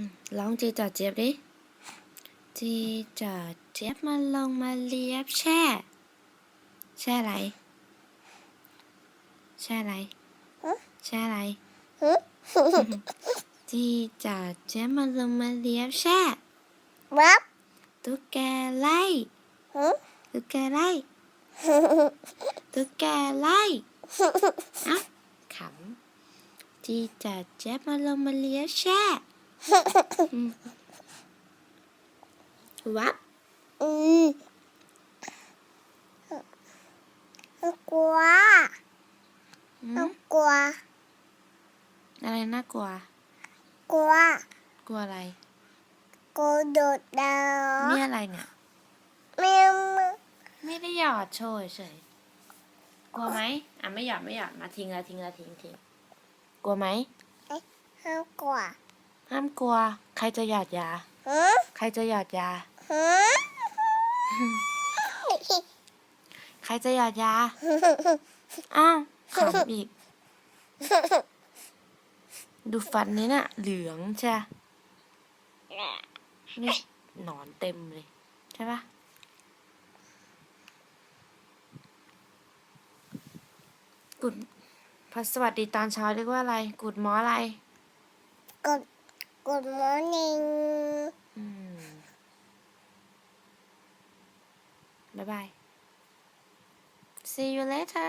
อืมร้องจีจ่อเจี๊ยบดิ จีจ่อเจี๊ยบมาลงมาเลียบแช่ แช่อะไร แช่อะไร แช่อะไร จีจ่อเจี๊ยบมาลงมาเลียบแช่วับตุ๊กแกไล่ฮึตุ๊กแกไล่ตุ๊กแกไล่เอ้าขำจีจ่อเจี๊ยบมาลงมาเลียบแช่อืม วับอืมกลัวอืมกลัว อะไรน่ากลัว กลัว กลัวอะไร กลัวโดดดาวนี่อะไรเนี่ยแมวไม่ได้หยอดโชว์เฉยๆกลัวไหมอะไม่หยอดไม่หยอดมาทิ้งละทิ้งละทิ้งทิ้งกลัวไหมห้ามกลัว ห้ามกลัว ใครจะหยอดยาฮึใครจะหยอดยาฮึใครจะหยอดยา อ้าวขำอีก ดูฟันนี้น่ะ เหลืองใช่ปะนี่หนอนเต็มเลย ใช่ปะกุดพอสวัสดีตอนเช้าเรียกว่าอะไร กุดหมออะไร กด กดมอร์นิ่งอืมบ๊ายบาย see you later